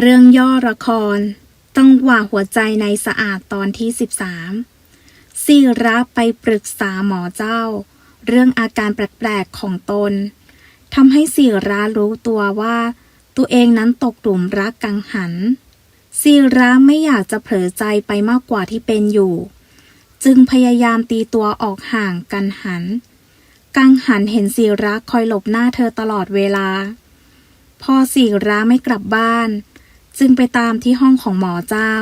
เรื่องย่อละคร ต้องหว่าหัวใจในสะอาดตอนที่ 13ซีระไปปรึกษาหมอเจ้า เรื่องอาการแปลกๆของตนทำให้ซีระรู้ตัวว่า ตัวเองนั้นตกหลุมรักกังหันซีระไม่อยากจะเผลอใจไปมากกว่าที่เป็นอยู่ จึงพยายามตีตัวออกห่างกันหัน กังหันเห็นซีระคอยหลบหน้าเธอตลอดเวลา พอสีระไม่กลับบ้าน จึงไปตามที่ห้องของหมอเจ้า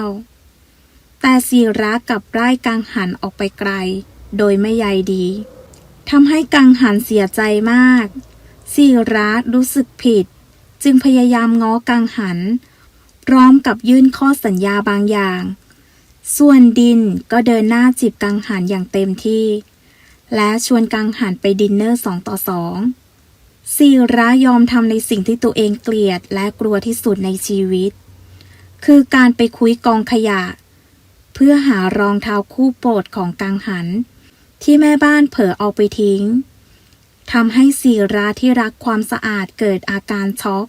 แต่สีระกับไล่กังหันออกไปไกล โดยไม่ใยดีทำให้กังหันเสียใจมาก สีระรู้สึกผิด จึงพยายามง้อกังหัน พร้อมกับยื่นข้อสัญญาบางอย่าง ส่วนดินก็เดินหน้าจีบกังหันอย่างเต็มที่ และชวนกังหันไปดินเนอร์สองต่อสองซีระยอมทำในสิ่งที่ตัวเองเกลียดและกลัวที่สุดในชีวิต คือการไปคุยกองขยะ เพื่อหารองเท้าคู่โปรดของกังหัน ที่แม่บ้านเผลอเอาไปทิ้งทำให้ซีระที่รักความสะอาดเกิดอาการช็อก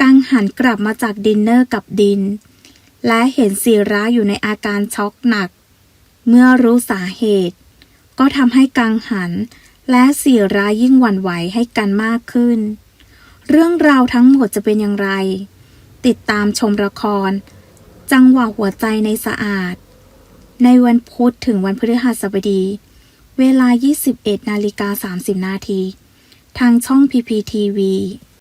กังหันกลับมาจากดินเนอร์กับดิน และเห็นซีระอยู่ในอาการช็อกหนัก เมื่อรู้สาเหตุ ก็ทำให้กังหัน และสีรายิ่งหวั่นไหวให้กันมากขึ้น เรื่องราวทั้งหมดจะเป็นอย่างไร ติดตามชมละคร จังหวะหัวใจในสะอาด ในวันพุธถึงวันพฤหัสบดี เวลา 21 นาฬิกา 30 นาที ทางช่อง PPTV